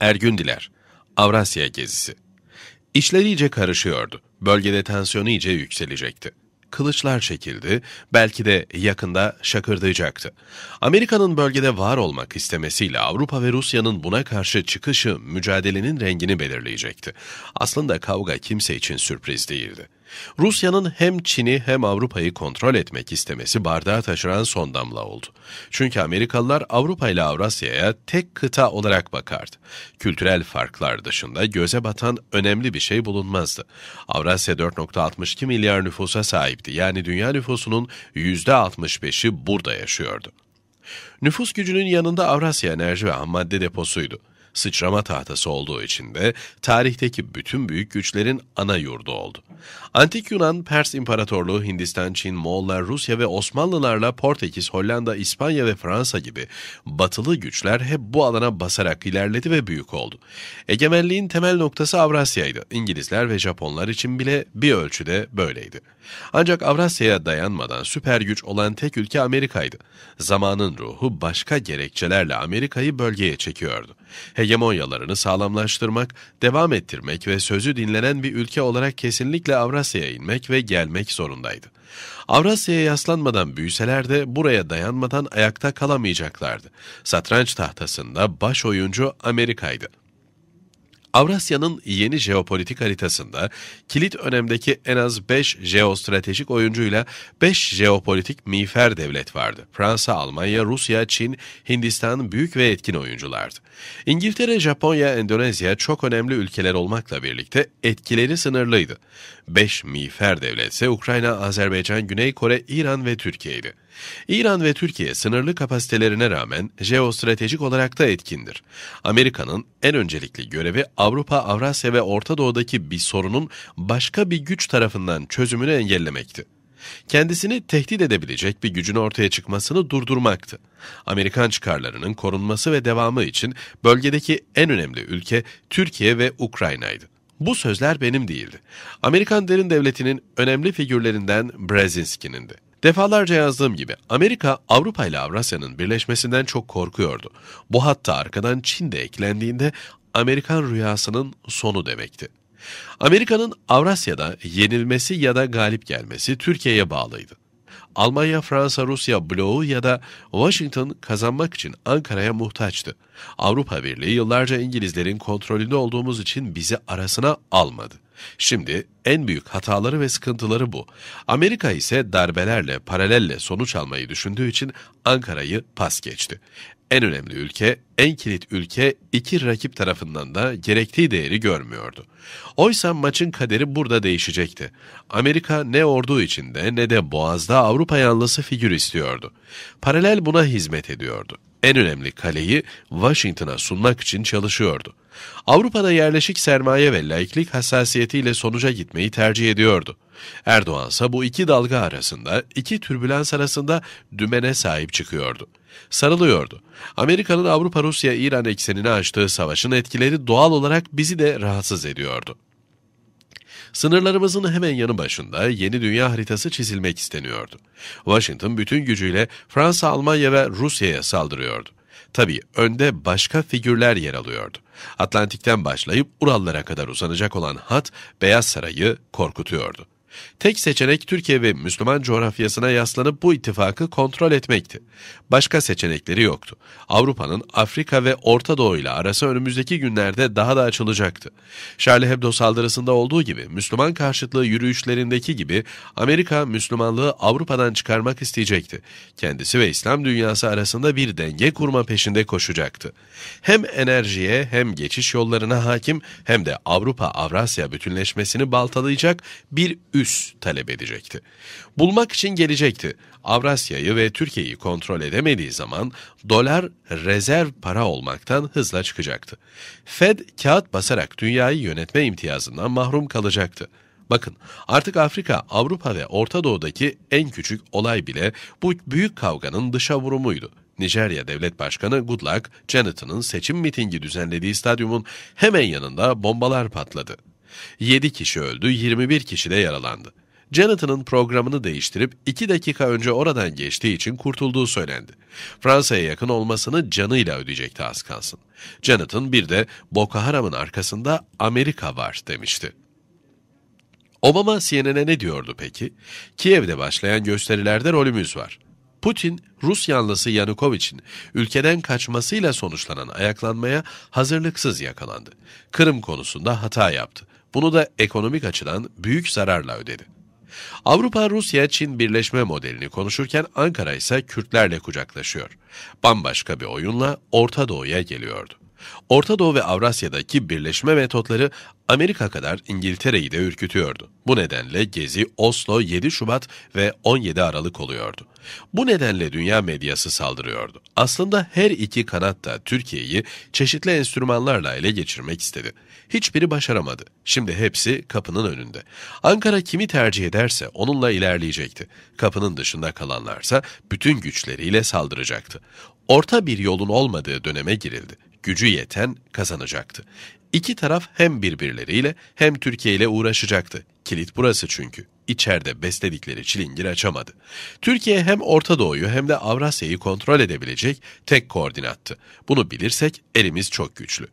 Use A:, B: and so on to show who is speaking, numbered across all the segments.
A: Ergün Diler, Avrasya gezisi. İşler iyice karışıyordu. Bölgede tansiyon iyice yükselecekti. Kılıçlar çekildi, belki de yakında şakırdayacaktı. Amerika'nın bölgede var olmak istemesiyle Avrupa ve Rusya'nın buna karşı çıkışı mücadelenin rengini belirleyecekti. Aslında kavga kimse için sürpriz değildi. Rusya'nın hem Çin'i hem Avrupa'yı kontrol etmek istemesi bardağı taşıran son damla oldu. Çünkü Amerikalılar Avrupa ile Avrasya'ya tek kıta olarak bakardı. Kültürel farklar dışında göze batan önemli bir şey bulunmazdı. Avrasya 4.62 milyar nüfusa sahipti. Yani dünya nüfusunun %65'i burada yaşıyordu. Nüfus gücünün yanında Avrasya enerji ve ham madde deposuydu sıçrama tahtası olduğu için de tarihteki bütün büyük güçlerin ana yurdu oldu. Antik Yunan, Pers İmparatorluğu, Hindistan, Çin, Moğollar, Rusya ve Osmanlılarla Portekiz, Hollanda, İspanya ve Fransa gibi batılı güçler hep bu alana basarak ilerledi ve büyük oldu. Egemenliğin temel noktası Avrasya'ydı. İngilizler ve Japonlar için bile bir ölçüde böyleydi. Ancak Avrasya'ya dayanmadan süper güç olan tek ülke Amerika'ydı. Zamanın ruhu başka gerekçelerle Amerika'yı bölgeye çekiyordu. Hegemonyalarını sağlamlaştırmak, devam ettirmek ve sözü dinlenen bir ülke olarak kesinlikle Avrasya'ya inmek ve gelmek zorundaydı. Avrasya'ya yaslanmadan büyüseler de buraya dayanmadan ayakta kalamayacaklardı. Satranç tahtasında baş oyuncu Amerika'ydı. Avrasya'nın yeni jeopolitik haritasında kilit önemdeki en az 5 jeostratejik oyuncuyla 5 jeopolitik miğfer devlet vardı. Fransa, Almanya, Rusya, Çin, Hindistan büyük ve etkin oyunculardı. İngiltere, Japonya, Endonezya çok önemli ülkeler olmakla birlikte etkileri sınırlıydı. 5 miğfer devlet ise Ukrayna, Azerbaycan, Güney Kore, İran ve Türkiye'ydi. İran ve Türkiye sınırlı kapasitelerine rağmen jeostratejik olarak da etkindir. Amerika'nın en öncelikli görevi Avrupa, Avrasya ve Orta Doğu'daki bir sorunun başka bir güç tarafından çözümünü engellemekti. Kendisini tehdit edebilecek bir gücün ortaya çıkmasını durdurmaktı. Amerikan çıkarlarının korunması ve devamı için bölgedeki en önemli ülke Türkiye ve Ukrayna'ydı. Bu sözler benim değildi. Amerikan derin devletinin önemli figürlerinden Brzezinski'nindi. Defalarca yazdığım gibi Amerika Avrupa ile Avrasya'nın birleşmesinden çok korkuyordu. Bu hatta arkadan Çin de eklendiğinde Amerikan rüyasının sonu demekti. Amerika'nın Avrasya'da yenilmesi ya da galip gelmesi Türkiye'ye bağlıydı. Almanya, Fransa, Rusya bloğu ya da Washington kazanmak için Ankara'ya muhtaçtı. Avrupa Birliği yıllarca İngilizlerin kontrolünde olduğumuz için bizi arasına almadı. Şimdi en büyük hataları ve sıkıntıları bu. Amerika ise darbelerle, paralelle sonuç almayı düşündüğü için Ankara'yı pas geçti. En önemli ülke, en kilit ülke iki rakip tarafından da gerektiği değeri görmüyordu. Oysa maçın kaderi burada değişecekti. Amerika ne ordu içinde ne de boğazda Avrupa yanlısı figür istiyordu. Paralel buna hizmet ediyordu en önemli kaleyi Washington'a sunmak için çalışıyordu. Avrupa'da yerleşik sermaye ve laiklik hassasiyetiyle sonuca gitmeyi tercih ediyordu. Erdoğan ise bu iki dalga arasında, iki türbülans arasında dümene sahip çıkıyordu. Sarılıyordu. Amerika'nın Avrupa-Rusya-İran eksenini açtığı savaşın etkileri doğal olarak bizi de rahatsız ediyordu. Sınırlarımızın hemen yanı başında yeni dünya haritası çizilmek isteniyordu. Washington bütün gücüyle Fransa, Almanya ve Rusya'ya saldırıyordu. Tabii önde başka figürler yer alıyordu. Atlantik'ten başlayıp Urallara kadar uzanacak olan hat Beyaz Saray'ı korkutuyordu. Tek seçenek Türkiye ve Müslüman coğrafyasına yaslanıp bu ittifakı kontrol etmekti. Başka seçenekleri yoktu. Avrupa'nın Afrika ve Orta Doğu ile arası önümüzdeki günlerde daha da açılacaktı. Charlie Hebdo saldırısında olduğu gibi Müslüman karşıtlığı yürüyüşlerindeki gibi Amerika Müslümanlığı Avrupa'dan çıkarmak isteyecekti. Kendisi ve İslam dünyası arasında bir denge kurma peşinde koşacaktı. Hem enerjiye hem geçiş yollarına hakim hem de Avrupa-Avrasya bütünleşmesini baltalayacak bir üs talep edecekti. Bulmak için gelecekti. Avrasya'yı ve Türkiye'yi kontrol edemediği zaman dolar rezerv para olmaktan hızla çıkacaktı. Fed kağıt basarak dünyayı yönetme imtiyazından mahrum kalacaktı. Bakın artık Afrika, Avrupa ve Orta Doğu'daki en küçük olay bile bu büyük kavganın dışa vurumuydu. Nijerya Devlet Başkanı Goodluck, Jonathan'ın seçim mitingi düzenlediği stadyumun hemen yanında bombalar patladı. 7 kişi öldü, 21 kişi de yaralandı. Jonathan'ın programını değiştirip iki dakika önce oradan geçtiği için kurtulduğu söylendi. Fransa'ya yakın olmasını canıyla ödeyecekti az kalsın. Jonathan bir de Boko Haram'ın arkasında Amerika var demişti. Obama CNN'e ne diyordu peki? Kiev'de başlayan gösterilerde rolümüz var. Putin, Rus yanlısı Yanukovic'in ülkeden kaçmasıyla sonuçlanan ayaklanmaya hazırlıksız yakalandı. Kırım konusunda hata yaptı. Bunu da ekonomik açıdan büyük zararla ödedi. Avrupa, Rusya, Çin birleşme modelini konuşurken Ankara ise Kürtlerle kucaklaşıyor. Bambaşka bir oyunla Orta Doğu'ya geliyordu. Orta Doğu ve Avrasya'daki birleşme metotları Amerika kadar İngiltere'yi de ürkütüyordu. Bu nedenle gezi Oslo 7 Şubat ve 17 Aralık oluyordu. Bu nedenle dünya medyası saldırıyordu. Aslında her iki kanat da Türkiye'yi çeşitli enstrümanlarla ele geçirmek istedi. Hiçbiri başaramadı. Şimdi hepsi kapının önünde. Ankara kimi tercih ederse onunla ilerleyecekti. Kapının dışında kalanlarsa bütün güçleriyle saldıracaktı. Orta bir yolun olmadığı döneme girildi gücü yeten kazanacaktı. İki taraf hem birbirleriyle hem Türkiye ile uğraşacaktı. Kilit burası çünkü. İçeride besledikleri çilingir açamadı. Türkiye hem Orta Doğu'yu hem de Avrasya'yı kontrol edebilecek tek koordinattı. Bunu bilirsek elimiz çok güçlü.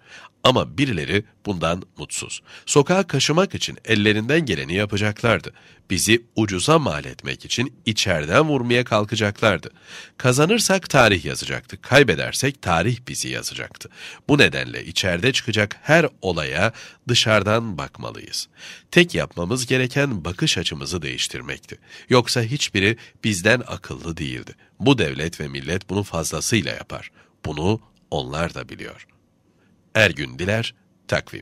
A: Ama birileri bundan mutsuz. Sokağa kaşımak için ellerinden geleni yapacaklardı. Bizi ucuza mal etmek için içeriden vurmaya kalkacaklardı. Kazanırsak tarih yazacaktık, kaybedersek tarih bizi yazacaktı. Bu nedenle içeride çıkacak her olaya dışarıdan bakmalıyız. Tek yapmamız gereken bakış açımızı değiştirmekti. Yoksa hiçbiri bizden akıllı değildi. Bu devlet ve millet bunu fazlasıyla yapar. Bunu onlar da biliyor.'' Ergün Diler, Takvim